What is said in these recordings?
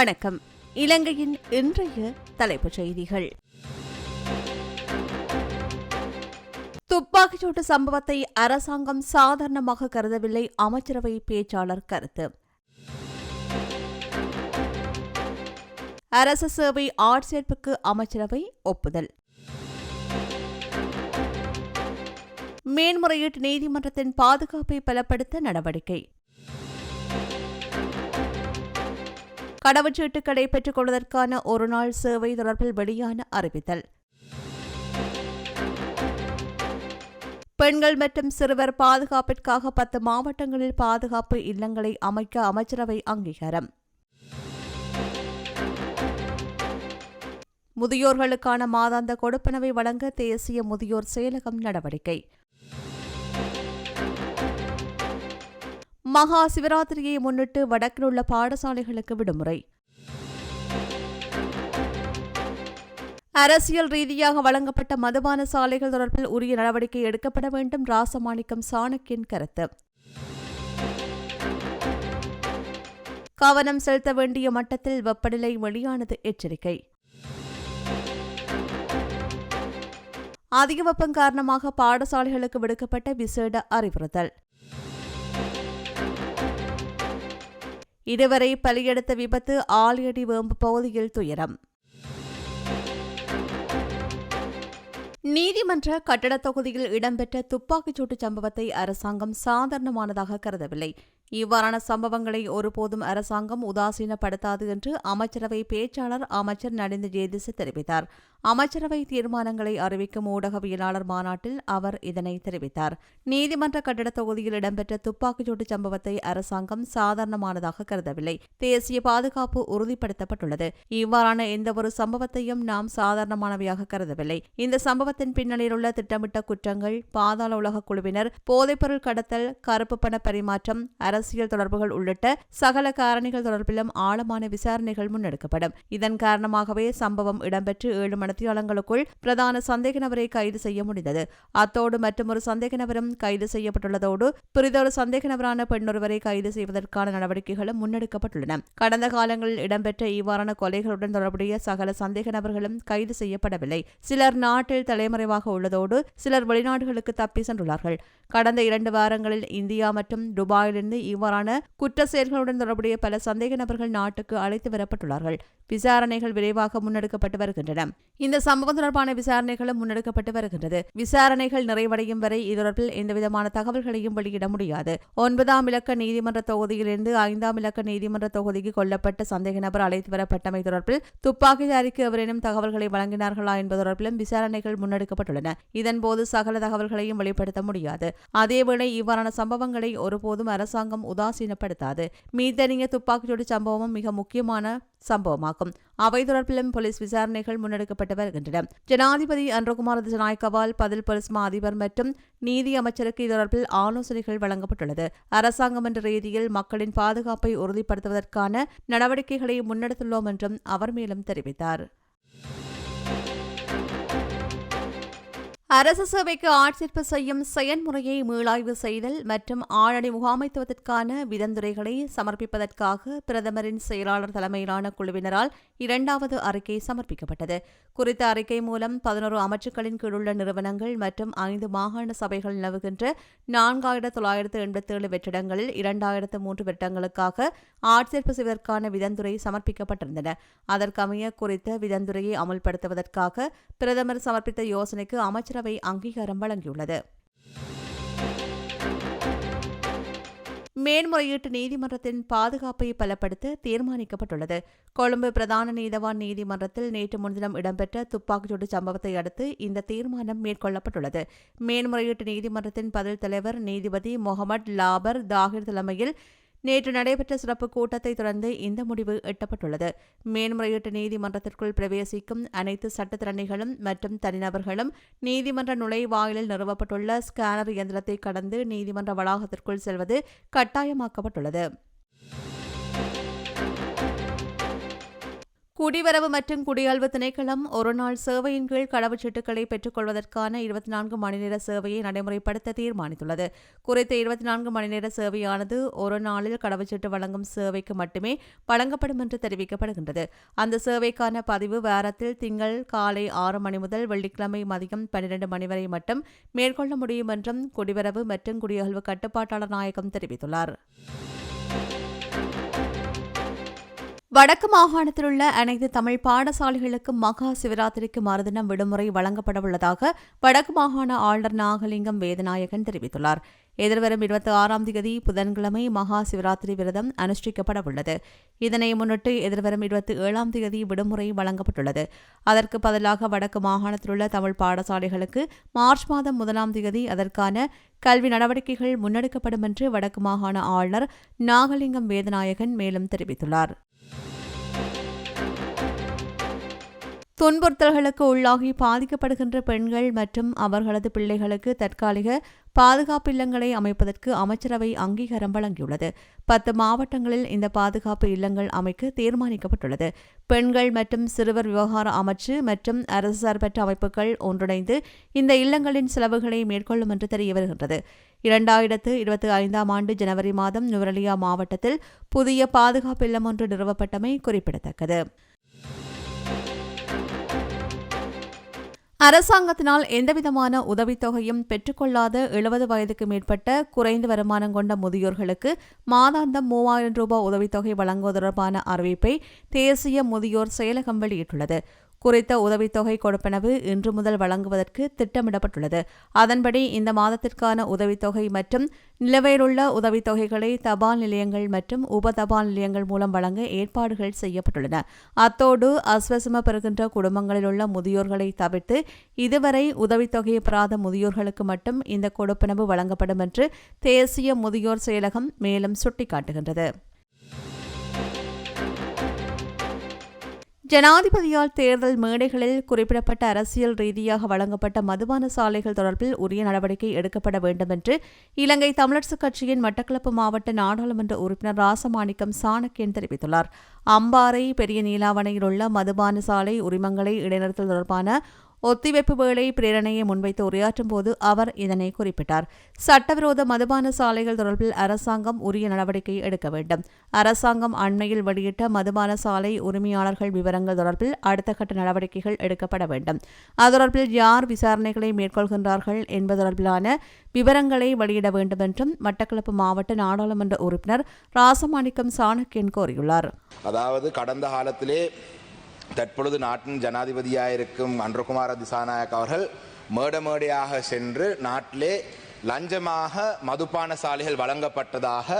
வணக்கம். இலங்கையின் இன்றைய தலைப்புச் செய்திகள். துப்பாக்கிச்சூட்டு சம்பவத்தை அரசாங்கம் சாதாரணமாக கருதவில்லை அமைச்சரவை பேச்சாளர் கருத்து. அரசு சேவை ஆட்சேர்ப்புக்கு அமைச்சரவை ஒப்புதல். மேன்முறையீட்டு நீதிமன்றத்தின் பாதுகாப்பை பலப்படுத்த நடவடிக்கை. கடவுச்சீட்டுகளை பெற்றுக் கொள்வதற்கான ஒருநாள் சேவை தொடர்பில் வெளியான அறிவித்தல். பெண்கள் மற்றும் சிறுவர் பாதுகாப்பிற்காக பத்து மாவட்டங்களில் பாதுகாப்பு இல்லங்களை அமைக்க அமைச்சரவை அங்கீகாரம். முதியோர்களுக்கான மாதாந்த கொடுப்பனவை வழங்க தேசிய முதியோர் செயலகம் நடவடிக்கை. மகா சிவராத்திரியை முன்னிட்டு வடக்கில் உள்ள பாடசாலைகளுக்கு விடுமுறை. அரசியல் ரீதியாக வழங்கப்பட்ட மதுபான சாலைகள் தொடர்பில் உரிய நடவடிக்கை எடுக்கப்பட வேண்டும் ராசமாணிக்கம் சாணக்கியன் கருத்து. கவனம் செலுத்த வேண்டிய மட்டத்தில் வெப்பநிலை வெளியானது எச்சரிக்கை. அதிக வெப்பம் காரணமாக பாடசாலைகளுக்கு விடுக்கப்பட்ட விசேட அறிவுறுத்தல். இதுவரை பலியெடுத்த விபத்து ஆலியடி வேம்பு பகுதியில் துயரம். நீதிமன்ற கட்டடத் தொகுதியில் இடம்பெற்ற துப்பாக்கிச்சூட்டு சம்பவத்தை அரசாங்கம் சாதாரணமானதாக கருதவில்லை. இவ்வாறான சம்பவங்களை ஒருபோதும் அரசாங்கம் உதாசீனப்படுத்தாது என்று அமைச்சரவை பேச்சாளர் அமைச்சர் நடிந்த ஜேதிச தெரிவித்தார். அமைச்சரவை தீர்மானங்களை அறிவிக்கும் ஊடகவியலாளர் மாநாட்டில் அவர் இதனை தெரிவித்தார். நீதிமன்ற கட்டிட தொகுதியில் இடம்பெற்ற துப்பாக்கிச்சூட்டு சம்பவத்தை அரசாங்கம் சாதாரணமானதாக கருதவில்லை. தேசிய பாதுகாப்பு உறுதிப்படுத்தப்பட்டுள்ளது. இவ்வாறான எந்தவொரு சம்பவத்தையும் நாம் சாதாரணமானவையாக கருதவில்லை. இந்த சம்பவத்தின் பின்னணியில் உள்ள திட்டமிட்ட குற்றங்கள் பாதாள உலக குழுவினர் போதைப்பொருள் கடத்தல் கருப்பு பண பரிமாற்றம் அரசியல் தொடர்புகள் உள்ளிட்ட சகல காரணிகள் தொடர்பிலும் ஆழமான விசாரணைகள் முன்னெடுக்கப்படும். இதன் காரணமாகவே சம்பவம் இடம்பெற்று ஏழு கடத்தியாளங்களுக்குள் பிரதான சந்தேக நபரை கைது செய்ய முடிந்தது. அத்தோடு மற்றொரு சந்தேக நபரும் கைது செய்யப்பட்டுள்ளதோடு பிறிதொரு சந்தேக நபரான பெண்ணொருவரை கைது செய்வதற்கான நடவடிக்கைகளும் முன்னெடுக்கப்பட்டுள்ளன. கடந்த காலங்களில் இடம்பெற்ற இவ்வாறான கொலைகளுடன் தொடர்புடைய சகல சந்தேக நபர்களும் கைது செய்யப்படவில்லை. சிலர் நாட்டில் தலைமறைவாக உள்ளதோடு சிலர் வெளிநாடுகளுக்கு தப்பி சென்றுள்ளார்கள். கடந்த இரண்டு வாரங்களில் இந்தியா மற்றும் துபாயிலிருந்து இவ்வாறான குற்ற செயல்களுடன் தொடர்புடைய பல சந்தேக நபர்கள் நாட்டுக்கு அழைத்து வரப்பட்டுள்ளார்கள். விசாரணைகள் விரைவாக முன்னெடுக்கப்பட்டு வருகின்றன. இந்த சம்பவம் தொடர்பான விசாரணைகளும் முன்னெடுக்கப்பட்டு வருகின்றது. விசாரணைகள் நிறைவடையும் வரை இது தொடர்பில் எந்தவிதமான தகவல்களையும் வெளியிட முடியாது. ஒன்பதாம் இலக்க நீதிமன்ற தொகுதியிலிருந்து ஐந்தாம் இலக்க நீதிமன்ற தொகுதிக்கு கொல்லப்பட்ட சந்தேக நபர் அழைத்து வரப்பட்டமை தொடர்பில் துப்பாக்கிதாரிக்கு எவரேனும் தகவல்களை வழங்கினார்களா என்பது தொடர்பிலும் விசாரணைகள் முன்னெடுக்கப்பட்டுள்ளன. இதன்போது சகல தகவல்களையும் வெளிப்படுத்த முடியாது. அதேவேளை இவ்வாறான சம்பவங்களை ஒருபோதும் அரசாங்கம் உதாசீனப்படுத்தாது. மீத்தனிய துப்பாக்கிச்சூடு சம்பவமும் மிக முக்கியமான சம்பவமாகும். அவை தொடர்பிலும் போலீஸ் விசாரணைகள் முன்னெடுக்கப்பட்டு வருகின்றன. ஜனாதிபதி அன்றகுமார் திசநாயக்கவால் பதில் போலீஸ் அதிபர் மற்றும் நீதி அமைச்சருக்கு இது தொடர்பில் ஆலோசனைகள் வழங்கப்பட்டுள்ளது. அரசாங்கம் என்ற ரீதியில் மக்களின் பாதுகாப்பை உறுதிப்படுத்துவதற்கான நடவடிக்கைகளை முன்னெடுத்துள்ளோம் என்றும் அவர் மேலும் தெரிவித்தார். அரச சேவைக்கு ஆட்சேர்ப்பு செய்யும் செயன்முறையை மீளாய்வு செய்தல் மற்றும் ஆழடி முகாமைத்துவத்திற்கான விதந்துரைகளை சமர்ப்பிப்பதற்காக பிரதமரின் செயலாளர் தலைமையிலான குழுவினரால் இரண்டாவது அறிக்கை சமர்ப்பிக்கப்பட்டது. குறித்த அறிக்கை மூலம் பதினோரு அமைச்சுக்களின் கீழுள்ள நிறுவனங்கள் மற்றும் ஐந்து மாகாண சபைகள் நிலவுகின்ற நான்காயிரத்து தொள்ளாயிரத்து எண்பத்தி ஏழு வெற்றிடங்களில் இரண்டாயிரத்து மூன்று வெற்றிடங்களுக்காக ஆட்சேர்ப்பு செய்வதற்கான விதந்துரை சமர்ப்பிக்கப்பட்டிருந்தன. அதற்கமைய குறித்த விதந்துரையை அமல்படுத்துவதற்காக பிரதமர் சமர்ப்பித்த யோசனைக்கு அமைச்சர் அமைச்சரவை அங்கீகாரம் வழங்கியுள்ளது. மேன்முறையீட்டு நீதிமன்றத்தின் பாதுகாப்பை பலப்படுத்த தீர்மானிக்கப்பட்டுள்ளது. கொழும்பு பிரதான நீதவான் நீதிமன்றத்தில் நேற்று முன்தினம் இடம்பெற்ற துப்பாக்கிச்சூடு சம்பவத்தை அடுத்து இந்த தீர்மானம் மேற்கொள்ளப்பட்டுள்ளது. மேன்முறையீட்டு நீதிமன்றத்தின் பதில் தலைவர் நீதிபதி முகமது லாபர் தாகிர் தலைமையில் நேற்று நடைபெற்ற சிறப்பு கூட்டத்தை தொடர்ந்து இந்த முடிவு எட்டப்பட்டுள்ளது. மேன்முறையீட்டு நீதிமன்றத்திற்குள் பிரவேசிக்கும் அனைத்து சட்டத்திறனைகளும் மற்றும் தனிநபர்களும் நீதிமன்ற நுழைவாயிலில் நிறுவப்பட்டுள்ள ஸ்கேனர் இயந்திரத்தை கடந்து நீதிமன்ற வளாகத்திற்குள் செல்வது கட்டாயமாக்கப்பட்டுள்ளது. குடிவரவு மற்றும் குடியாழ்வு திணைக்களம் ஒருநாள் சேவையின் கீழ் கடவுச்சீட்டுகளை பெற்றுக்கொள்வதற்கான இருபத்தி நான்கு மணிநேர சேவையை நடைமுறைப்படுத்த தீர்மானித்துள்ளது. குறித்த இருபத்தி நான்கு மணிநேர சேவையானது ஒரு நாளில் கடவுச்சீட்டு வழங்கும் சேவைக்கு மட்டுமே வழங்கப்படும் என்று தெரிவிக்கப்படுகின்றது. அந்த சேவைக்கான பதிவு வாரத்தில் திங்கள் காலை ஆறு மணி முதல் வெள்ளிக்கிழமை மதியம் பன்னிரண்டு மணி வரை மட்டும் மேற்கொள்ள முடியும் என்றும் குடிவரவு மற்றும் குடியகழ்வு கட்டுப்பாட்டாளர் நாயகம் தெரிவித்துள்ளார். வடக்கு மாகாணத்தில் உள்ள அனைத்து தமிழ் பாடசாலைகளுக்கும் மகா சிவராத்திரிக்கு மறுதினம் விடுமுறை வழங்கப்படவுள்ளதாக வடக்கு மாகாண ஆளுநர் நாகலிங்கம் வேதநாயகன் தெரிவித்துள்ளார். எதிர்வரும் இருபத்தி ஆறாம் தேதி புதன்கிழமை மகா சிவராத்திரி விரதம் அனுஷ்டிக்கப்படவுள்ளது. இதனை முன்னிட்டு எதிர்வரும் இருபத்தி ஏழாம் தேதி விடுமுறை வழங்கப்பட்டுள்ளது. அதற்கு பதிலாக வடக்கு மாகாணத்தில் உள்ள தமிழ் பாடசாலைகளுக்கு மார்ச் மாதம் முதலாம் தேதி அதற்கான கல்வி நடவடிக்கைகள் முன்னெடுக்கப்படும் என்று வடக்கு மாகாண ஆளுநர் நாகலிங்கம் வேதநாயகன் மேலும் தெரிவித்துள்ளார். துன்புறுத்தல்களுக்கு உள்ளாகி பாதிக்கப்படுகின்ற பெண்கள் மற்றும் அவர்களது பிள்ளைகளுக்கு தற்காலிக பாதுகாப்பு இல்லங்களை அமைப்பதற்கு அமைச்சரவை அங்கீகாரம் வழங்கியுள்ளது. பத்து மாவட்டங்களில் இந்த பாதுகாப்பு இல்லங்கள் அமைக்க தீர்மானிக்கப்பட்டுள்ளது. பெண்கள் மற்றும் சிறுவர் விவகார அமைச்சு மற்றும் அரசு சார்பற்ற அமைப்புகள் ஒன்றிணைந்து இந்த இல்லங்களின் செலவுகளை மேற்கொள்ளும் என்று தெரிய வருகின்றது. இரண்டாயிரத்து இருபத்தி ஐந்தாம் ஆண்டு ஜனவரி மாதம் நுவரலியா மாவட்டத்தில் புதிய பாதுகாப்பு இல்லம் ஒன்று நிறுவப்பட்டமை குறிப்பிடத்தக்கது. அரசாங்கத்தினால் எந்தவிதமான உதவித்தொகையும் பெற்றுக்கொள்ளாத எழுபது வயதுக்கு மேற்பட்ட குறைந்த வருமானம் கொண்ட முதியோர்களுக்கு மாதாந்தம் மூவாயிரம் ரூபாய் உதவித்தொகை வழங்குவது தொடர்பான அறிவிப்பை தேசிய முதியோர் செயலகம் வெளியிட்டுள்ளது. குறித்த உதவித்தொகை கொடுப்பனவு இன்று முதல் வழங்குவதற்கு திட்டமிடப்பட்டுள்ளது. அதன்படி இந்த மாதத்திற்கான உதவித்தொகை மற்றும் நிலுவையிலுள்ள உதவித்தொகைகளை தபால் நிலையங்கள் மற்றும் உப தபால் நிலையங்கள் மூலம் வழங்க ஏற்பாடுகள் செய்யப்பட்டுள்ளன. அத்தோடு அஸ்வசம பெறுகின்ற குடும்பங்களில் உள்ள முதியோர்களை தவிர்த்து இதுவரை உதவித்தொகை பெறாத முதியோர்களுக்கு மட்டும் இந்த கொடுப்பனவு வழங்கப்படும் என்று தேசிய முதியோர் செயலகம் மேலும் சுட்டிக்காட்டுகின்றது. ஜனாதிபதியால் தேர்தல் மேடைகளில் குறிப்பிடப்பட்ட அரசியல் ரீதியாக வழங்கப்பட்ட மதுபான சாலைகள் தொடர்பில் உரிய நடவடிக்கை எடுக்கப்பட வேண்டும் என்று இலங்கை தமிழரசுக் கட்சியின் மட்டக்களப்பு மாவட்ட நாடாளுமன்ற உறுப்பினர் ராசமாணிக்கம் சாணக்கியன் தெரிவித்துள்ளார். அம்பாறை பெரிய நீலாவணையில் உள்ள மதுபான சாலை உரிமங்களை இடைநிறுத்தல் தொடர்பான ஒத்திவைப்பு வேளை பிரேரணையை முன்வைத்து உரையாற்றும் போது அவர் இதனை குறிப்பிட்டார். சட்டவிரோத மதுபான சாலைகள் தொடர்பில் அரசாங்கம் உரிய நடவடிக்கை எடுக்க வேண்டும். அரசாங்கம் அண்மையில் வெளியிட்ட மதுபான சாலை உரிமையாளர்கள் விவரங்கள் தொடர்பில் அடுத்த கட்ட நடவடிக்கைகள் எடுக்கப்பட வேண்டும். அது தொடர்பில் யார் விசாரணைகளை மேற்கொள்கின்றார்கள் என்பது தொடர்பிலான விவரங்களை வெளியிட வேண்டும் என்றும் மட்டக்களப்பு மாவட்ட நாடாளுமன்ற உறுப்பினர் ராசமாணிக்கம் சாணக்கியன் கோரியுள்ளார். அதாவது கடந்த காலத்திலே தற்பொழுது நாட்டின் ஜனாதிபதியாக இருக்கும் அன்றகுமார திசாநாயக் அவர்கள் மேட மேடையாக சென்று நாட்டிலே லஞ்சமாக மதுபான சாலைகள் வழங்கப்பட்டதாக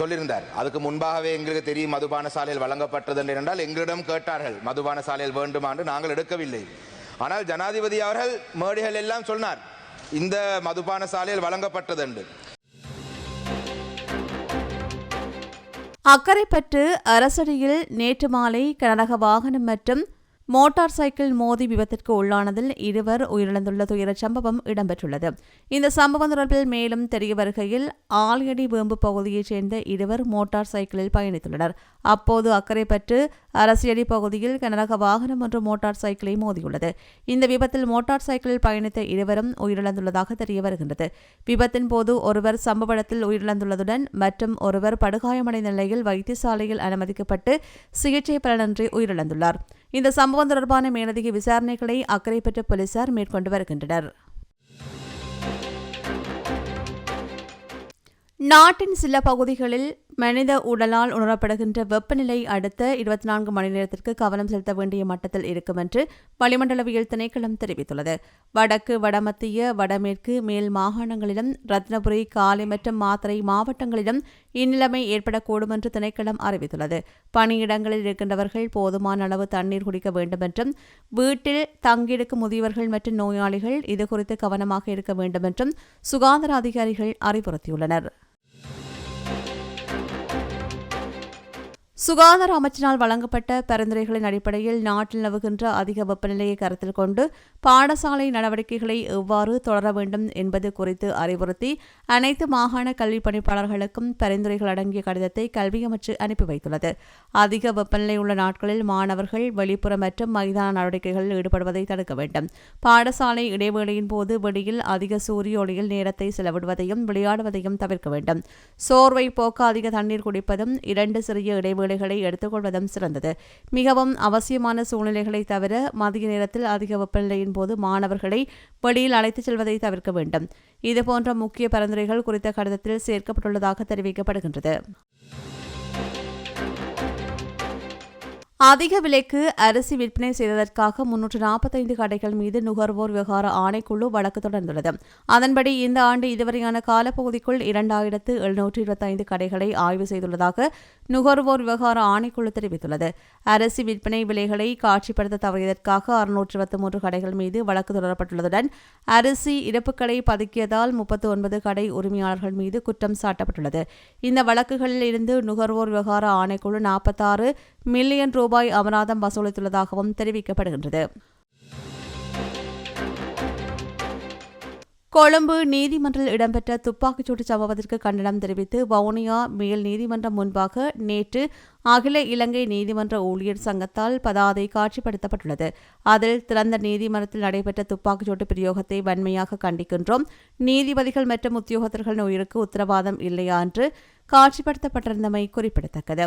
சொல்லியிருந்தார். அதுக்கு முன்பாகவே எங்களுக்கு தெரியும் மதுபான சாலைகள் வழங்கப்பட்டது என்றால் எங்களிடம் கேட்டார்கள் மதுபான சாலைகள் வேண்டுமா என்று நாங்கள் எடுக்கவில்லை. ஆனால் ஜனாதிபதி அவர்கள் மேடைகள் எல்லாம் சொன்னார் இந்த மதுபான சாலையில் வழங்கப்பட்டது என்று. அக்கரைப்பற்று அரசடியில் நேற்று மாலை கனரக வாகனம் மற்றும் மோட்டார் சைக்கிள் மோதி விபத்திற்கு உள்ளானதில் இருவர் உயிரிழந்துள்ள துயரச் சம்பவம் இடம்பெற்றுள்ளது. இந்த சம்பவம் தொடர்பில் மேலும் தெரிய வருகையில் ஆல்யடி வேம்பு பகுதியைச் சேர்ந்த இருவர் மோட்டார் சைக்கிளில் பயணித்துள்ளனர். அப்போது அக்கரைப்பற்று அரசியடி பகுதியில் கனரக வாகனம் ஒன்று மோட்டார் சைக்கிளை மோதியுள்ளது. இந்த விபத்தில் மோட்டார் சைக்கிளில் பயணித்த இருவரும் உயிரிழந்துள்ளதாக தெரிய வருகின்றது. விபத்தின் போது ஒருவர் சம்பவ இடத்தில் உயிரிழந்துள்ளதுடன் மற்றும் ஒருவர் படுகாயமடைந்த நிலையில் வைத்தியசாலையில் அனுமதிக்கப்பட்டு சிகிச்சை பலனின்றி உயிரிழந்துள்ளார். இந்த சம்பவம் தொடர்பான மேலதிக விசாரணைகளை அக்கறை பெற்ற போலீசார் மேற்கொண்டு வருகின்றனர். நாட்டின் சில பகுதிகளில் மனித உடலால் உணரப்படுகின்ற வெப்பநிலை அடுத்த இருபத்தி நான்கு மணி நேரத்திற்கு கவனம் செலுத்த வேண்டிய மட்டத்தில் இருக்கும் என்று வளிமண்டலவியல் திணைக்களம் தெரிவித்துள்ளது. வடக்கு வடமத்திய வடமேற்கு மேல் மாகாணங்களிலும் ரத்னபுரி காலி மற்றும் மாத்திரை மாவட்டங்களிலும் இந்நிலைமை ஏற்படக்கூடும் என்று திணைக்களம் அறிவித்துள்ளது. பணியிடங்களில் இருக்கின்றவர்கள் போதுமான அளவு தண்ணீர் குடிக்க வேண்டும் என்றும் வீட்டில் தங்கியிருக்கும் முதியவர்கள் மற்றும் நோயாளிகள் இதுகுறித்து கவனமாக இருக்க வேண்டும் என்றும் சுகாதார அதிகாரிகள் அறிவுறுத்தியுள்ளனர். சுகாதார அமைச்சினால் வழங்கப்பட்ட பரிந்துரைகளின் அடிப்படையில் நாட்டில் நிலவுகின்ற அதிக வெப்பநிலையை கருத்தில் கொண்டு பாடசாலை நடவடிக்கைகளை எவ்வாறு தொடர வேண்டும் என்பது குறித்து அறிவுறுத்தி அனைத்து மாகாண கல்வி பணிப்பாளர்களுக்கும் பரிந்துரைகள் அடங்கிய கடிதத்தை கல்வி அமைச்சு அனுப்பி வைத்துள்ளது. அதிக வெப்பநிலை உள்ள நாட்களில் மாணவர்கள் வெளிப்புற மற்றும் மைதான நடவடிக்கைகளில் ஈடுபடுவதை தடுக்க வேண்டும். பாடசாலை இடைவேளையின் போது வெளியில் அதிக சூரிய ஒளியில் நேரத்தை செலவிடுவதையும் விளையாடுவதையும் தவிர்க்க வேண்டும். சோர்வை போக்க அதிக தண்ணீர் குடிப்பதும் இரண்டு சிறிய இடைவேளைகளை எடுத்துக்கொள்வதும் சிறந்தது. மிகவும் அவசியமான சூழ்நிலைகளை தவிர மதிய நேரத்தில் அதிக வெப்பநிலையின் போது மாணவர்களை வெளியில் அழைத்துச் செல்வதை தவிர்க்க வேண்டும். இதுபோன்ற முக்கிய பரிந்துரைகள் குறித்த கடிதத்தில் சேர்க்கப்பட்டுள்ளதாக தெரிவிக்கப்படுகின்றது. அதிக விலைக்கு அரிசி விற்பனை செய்ததற்காக முன்னூற்று நாற்பத்தைந்து கடைகள் மீது நுகர்வோர் விவகார ஆணைக்குழு வழக்கு தொடர்ந்துள்ளது. அதன்படி இந்த ஆண்டு இதுவரையான காலப்பகுதிக்குள் இரண்டாயிரத்து எழுநூற்று இருபத்தைந்து கடைகளை ஆய்வு செய்துள்ளதாக நுகர்வோர் விவகார ஆணைக்குழு தெரிவித்துள்ளது. அரிசி விற்பனை விலைகளை காட்சிப்படுத்த தவறியதற்காக அறுநூற்று இருபத்தி மூன்று கடைகள் மீது வழக்கு தொடரப்பட்டுள்ளதுடன் அரிசி இறப்புகளை பதுக்கியதால் முப்பத்து ஒன்பது கடை உரிமையாளர்கள் மீது குற்றம் சாட்டப்பட்டுள்ளது. இந்த வழக்குகளில் இருந்து நுகர்வோர் விவகார ஆணைக்குழு நாற்பத்தாறு மில்லியன் ரூபாய் அபராதம் வசூலித்துள்ளதாகவும் தெரிவிக்கப்படுகின்றது. கொழும்பு நீதிமன்றில் இடம்பெற்ற துப்பாக்கிச்சூட்டு சம்பவத்திற்கு கண்டனம் தெரிவித்து வவுனியா மேல் நீதிமன்றம் முன்பாக நேற்று அகில இலங்கை நீதிமன்ற ஊழியர் சங்கத்தால் பதாதை காட்சிப்படுத்தப்பட்டுள்ளது. அதில் திறந்த நீதிமன்றத்தில் நடைபெற்ற துப்பாக்கிச்சூட்டு பிரயோகத்தை வன்மையாக கண்டிக்கின்றோம். நீதிபதிகள் மற்றும் உத்தியோகத்தர்களின் உயிருக்கு உத்தரவாதம் இல்லையா என்று காட்சிப்படுத்தப்பட்டிருந்தமை குறிப்பிடத்தக்கது.